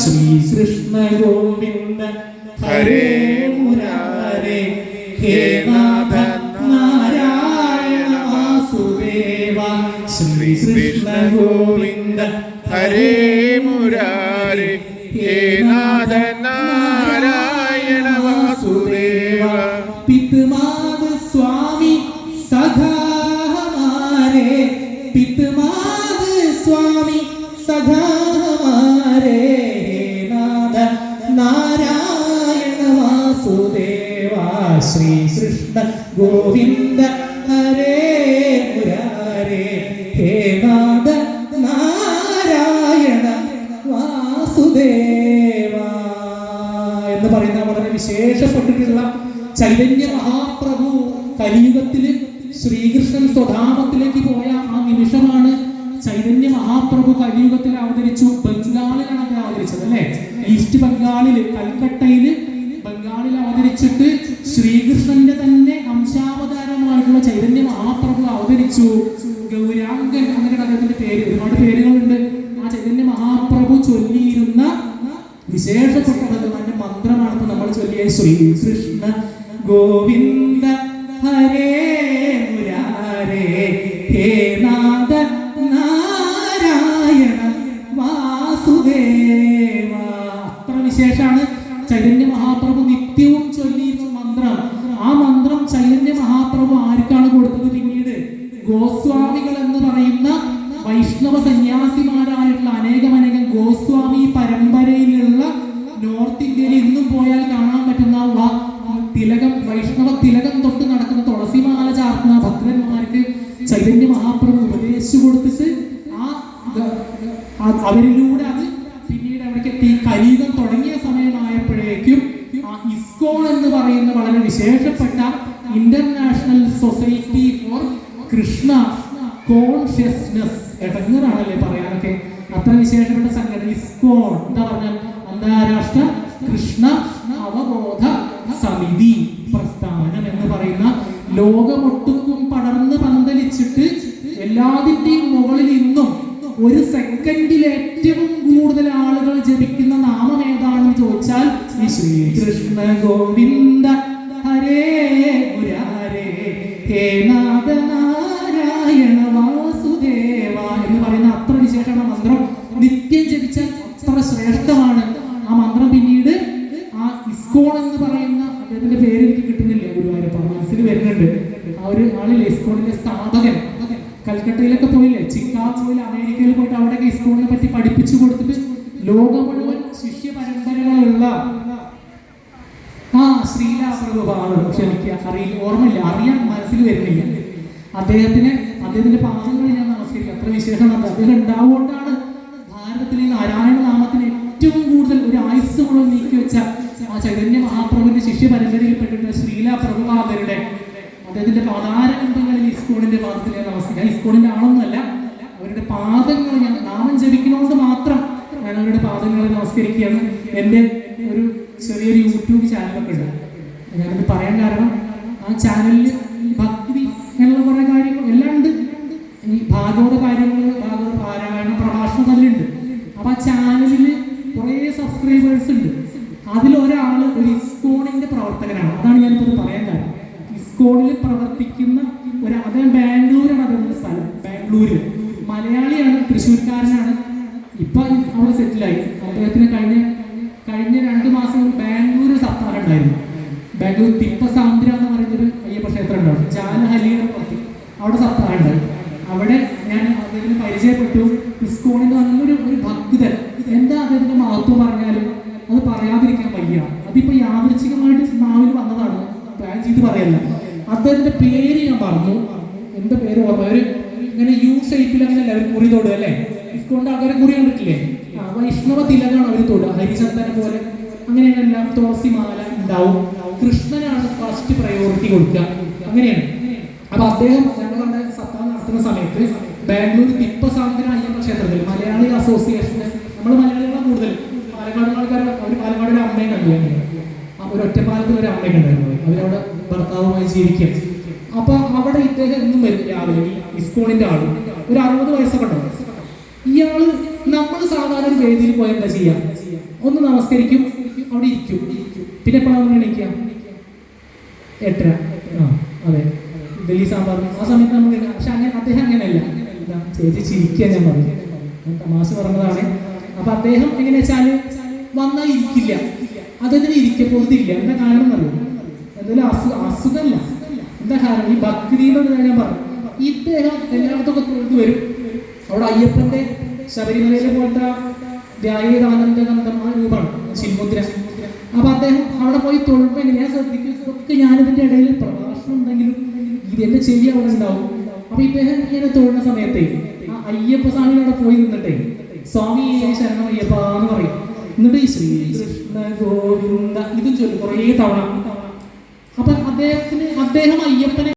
ശ്രീകൃഷ്ണ ഗോവിന്ദ ഹരേ മുരാരേ ഹേ നാഥ നാരായണ വാസുദേവ. ശ്രീകൃഷ്ണ ഗോവിന്ദ ഹരേ മുരാരേ ഹേ നാഥ നാരായണ വാസുദേവ. പിതൃമാത സ്വാമി സഖാ പിതൃമാത സ്വാമി സഖാമാരെ ശ്രീകൃഷ്ണ ഗോവിന്ദ ഹരേ മുരാരേ ഹേ നാഥ നാരായണ വാസുദേവ എന്ന് പറയുന്ന വളരെ വിശേഷപ്പെട്ടിട്ടുള്ള ചൈതന്യ മഹാപ്രഭു കലിയുഗത്തിൽ ശ്രീകൃഷ്ണൻ സ്വധാമത്തിലേക്ക് പോയ ആ നിമിഷമാണ് ചൈതന്യ മഹാപ്രഭു കലിയുഗത്തിൽ അവതരിച്ചു ബംഗാളിലാണ് അവതരിച്ചത് അല്ലെ? ഈസ്റ്റ് ബംഗാളിൽ കൽക്കട്ടയിൽ ബംഗാളിൽ അവതരിച്ചു ഗൗരാംഗൻ അങ്ങനെ അദ്ദേഹത്തിന്റെ പേര് ഒരുപാട് പേരുകളുണ്ട്. ആ ചൈതന്യ മഹാപ്രഭു ചൊല്ലിയിരുന്ന വിശേഷപ്പെട്ട ഭഗവാന്റെ മന്ത്രമാണ് ഇപ്പൊ നമ്മൾ ചൊല്ലിയ ശ്രീകൃഷ്ണ ഗോവിന്ദ ഹരേ മുരാരേ ഹേ നാഥ നാരായണ വാസുദേവ. അത്ര വിശേഷാണ് ചൈതന്യ മഹാപ്രഭു ഗോസ്വാമികൾ എന്ന് പറയുന്ന വൈഷ്ണവ സന്യാസിമാരായിട്ടുള്ള അനേകം അനേകം ഗോസ്വാമി പരമ്പരയിലുള്ള നോർത്ത് ഇന്ത്യയിൽ ഇന്നും പോയാൽ കാണാൻ പറ്റുന്ന തിലകം വൈഷ്ണവ തിലകം തൊട്ട് നടക്കുന്ന തുളസിമാല ചാർത്തുന്ന ഭക്തന്മാർക്ക് ചൈതന്യ മഹാപ്രഭു ഉപദേശിച്ചു കൊടുത്തിട്ട് ആ അവരിലൂടെ അത് പിന്നീട് അവിടേക്ക് എത്തി. കലിയുഗം തുടങ്ങിയ സമയമായപ്പോഴേക്കും ആ ഇസ്കോൺ എന്ന് പറയുന്ന വളരെ വിശേഷപ്പെട്ട ഇന്റർനാഷണൽ സൊസൈറ്റി കൃഷ്ണ കോൺഷ്യസ്നസ് എടങ്ങറാണല്ലേ പറയാനൊക്കെ. അത്ര വിശേഷപ്പെട്ട സംഘടന ഇസ്കോൺ എന്താ പറഞ്ഞാൽ? അന്താരാഷ്ട്ര കൃഷ്ണ അവബോധ സമിതി പ്രസ്ഥാനം എന്ന് പറയുന്ന ലോകമൊട്ടുക്കും പടർന്ന് പന്തലിച്ചിട്ട് എല്ലാതിന്റെയും മുകളിൽ ഇന്നും ഒരു സെക്കൻഡിൽ ഏറ്റവും കൂടുതൽ ആളുകൾ ജപിക്കുന്ന നാമം ഏതാണെന്ന് ചോദിച്ചാൽ ശ്രീകൃഷ്ണ ഗോവിന്ദ ശ്രേഷ്ഠമാണ് ആ മന്ത്രം പിന്നീട് ആ ഇസ്കോൺ എന്ന് പറയുന്ന അദ്ദേഹത്തിന്റെ പേര് എനിക്ക് കിട്ടുന്നില്ല ഗുരുവായൂരപ്പ. മനസ്സിൽ വരുന്നുണ്ട്. ആ ഒരു ആളില്ലേ ഇസ്കോണിന്റെ സ്ഥാപകൻ. കൽക്കട്ടയിലൊക്കെ പോയില്ലേ? ചിക്കാഗോയിൽ അമേരിക്കയിൽ പോയിട്ട് അവിടെയൊക്കെ ഇസ്കോണിനെ പറ്റി പഠിപ്പിച്ചു കൊടുത്തിട്ട് ലോകം മുഴുവൻ ശിഷ്യ പരമ്പരകളുള്ള ആ ശ്രീല പക്ഷെ ക്ഷമിക്കുക അറിയില്ല ഓർമ്മയില്ല. അറിയാൻ മനസ്സിൽ വരുന്നില്ല. അദ്ദേഹത്തിന് അദ്ദേഹത്തിന്റെ പാദങ്ങളിൽ ഞാൻ നമസ്കരിക്കും. അത്ര വിശേഷമാണ്. അദ്ദേഹം ഉണ്ടാവുകൊണ്ടാണ് ആയുസ് നീക്കിവെച്ച നീക്കി വെച്ച ആ ചൈതന്യ മഹാപ്രഭുവിന്റെ ശിഷ്യ പരമ്പരയിൽപ്പെട്ടിട്ട് ശ്രീല പ്രഭുമാതരുടെ അദ്ദേഹത്തിന്റെ പാതാരബന്ധങ്ങളിൽ ഇസ്കോണിന്റെ പാദത്തിൽ ഞാൻ നമസ്കരിക്കാം ഇസ്കോണിന്റെ ആളൊന്നുമല്ല. അവരുടെ പാദങ്ങൾ ഞാൻ നാമം ജപിക്കുന്നതുകൊണ്ട് മാത്രം ഞാൻ അവരുടെ പാദങ്ങളെ നമസ്കരിക്കുകയാണ്. എന്റെ ഒരു ചെറിയൊരു യൂട്യൂബ് ചാനലൊക്കെ ഉണ്ട്. ഞാനത് പറയാൻ കാരണം ആ ചാനലിൽ ഭക്തി എന്നുള്ള കുറേ കാര്യങ്ങൾ എല്ലാം ഉണ്ട്. ഈ ഭാഗവത കാര്യങ്ങൾ ഭാഗവത പാരായണ പ്രഭാഷണം അതിലുണ്ട്. അപ്പൊ ആ ചാനലിൽ കുറേ സബ്സ്ക്രൈബേഴ്സ് ഉണ്ട്. അതിലൊരാൾ ഒരു ഇസ്കോണിന്റെ പ്രവർത്തകനാണ്. അതാണ് ഞാനിപ്പോൾ പറയാൻ കാരണം. ഇസ്കോണിൽ പ്രവർത്തിക്കുന്ന ഒരു അദ്ദേഹം ബാംഗ്ലൂരാണ് അദ്ദേഹത്തിന്റെ സ്ഥലം. ബാംഗ്ലൂര്. മലയാളിയാണ് തൃശ്ശൂർക്കാരനാണ്. ഇപ്പൊ അവിടെ സെറ്റിലായി അദ്ദേഹത്തിന് കഴിഞ്ഞ കഴിഞ്ഞ രണ്ട് മാസം ബാംഗ്ലൂർ സപ്താഹം ഉണ്ടായിരുന്നു. ബാംഗ്ലൂർ തിപ്പസാന്ദ്ര എന്ന് പറയുന്നൊരു അയ്യപ്പ ക്ഷേത്രം ഉണ്ടാവും ജാലഹലിയുടെ പുറത്ത് അവിടെ സപ്താഹം ഉണ്ടായി അദ്ദേഹത്തിന്റെ പേര് ഞാൻ പറഞ്ഞു എന്റെ പേര് ഓർമ്മ. ഇങ്ങനെ യു ഷേപ്പിൽ അങ്ങനെ അവർ കുറി തൊടുക അല്ലേ? ഇസ്കോണിന്റെ ആൾക്കാരെ കുറി കണ്ടിട്ടില്ലേ? ആ വൈഷ്ണവ തിലകാണ് അവർ തൊടുക. ഹരിചന്ദന പോലെ. അങ്ങനെയാണ് എല്ലാം തുളസി മാല ഉണ്ടാവും. കൃഷ്ണനാണ് ഫസ്റ്റ് പ്രയോറിറ്റി കൊടുക്കുക. അങ്ങനെയാണ്. അപ്പൊ അദ്ദേഹം ഞങ്ങളുടെ സത്താ നടത്തുന്ന സമയത്ത് ബാംഗ്ലൂർ തിപ്പസാന്ദ്ര അയ്യപ്പ ക്ഷേത്രത്തിൽ മലയാളി അസോസിയേഷൻ നമ്മൾ മലയാളികളാണ് കൂടുതൽ പാലക്കാട് ആൾക്കാർ അവർ പാലക്കാട് അമ്മയും കണ്ടു. ഞങ്ങൾ ഒരു ഒറ്റപ്പാലത്തിൽ ഒരു അമ്മയും ഉണ്ടായിരുന്നു അവരവിടെ ഭർത്താവുമായി ജീവിക്കും. അപ്പൊ അവിടെ ഇദ്ദേഹം എന്നും വരും രാവിലെ ഈ ഇസ്കോണിന്റെ ആൾ. ഒരു അറുപത് വയസ്സൊക്കെ ഇയാൾ നമ്മൾ സാധാരണ ഒരു വേദിയിൽ പോയാൽ എന്താ ചെയ്യാം? ഒന്ന് നമസ്കരിക്കും അവിടെ ഇരിക്കും. പിന്നെ എപ്പോഴാണ് എണീക്കുക എട്ടര. ആ അതെ. ഡൽഹി സാമ്പാർ. ആ സമയത്ത് നമ്മൾ. പക്ഷെ അങ്ങനെ അദ്ദേഹം അങ്ങനെയല്ല. ചേച്ചി ചിരിക്കുക ഞാൻ പറഞ്ഞു തമാശ പറഞ്ഞതാണ്. അപ്പൊ അദ്ദേഹം എങ്ങനെ വെച്ചാൽ വന്നാ ഇരിക്കില്ല. അതെങ്ങനെ ഇരിക്കപ്പോഴത്തില്ല എന്താ കാരണം എന്നറിയോ എന്തെങ്കിലും അസു അസുഖമല്ല. എന്താ കാരണം? ഈ ഭക്തിയിലൊരു ഞാൻ പറഞ്ഞു. ഇദ്ദേഹം എല്ലായിടത്തൊക്കെ തൊഴുത് വരും. അവിടെ അയ്യപ്പന്റെ ശബരിമലയിലെ പോലത്തെ ധ്യായേതാനന്ദഗന്ധം ആ രൂപമാണ് ശിൽമുദ്ര അപ്പൊ അദ്ദേഹം അവിടെ പോയി തൊഴുമ്പോ എങ്ങനെയാ ശ്രദ്ധിക്കുന്നതൊക്കെ ഞാനിതിന്റെ ഇടയിൽ പ്രഭാഷണം ഉണ്ടെങ്കിലും ഇത് എന്റെ ചെവി അവിടെ ഉണ്ടാവും. അപ്പൊ ഇദ്ദേഹം ഇങ്ങനെ തൊഴുന്ന സമയത്തെ ആ അയ്യപ്പ സ്വാമി അവിടെ പോയി നിന്നിട്ടേ സ്വാമി ശരണം അയ്യപ്പ എന്ന് പറയും. എന്നിട്ട് ഈ ശ്രീകൃഷ്ണ ഗോവിന്ദ ഇതും ചൊല്ലും. കുറേ തവണ അദ്ദേഹത്തിന് അദ്ദേഹം അയ്യപ്പനെ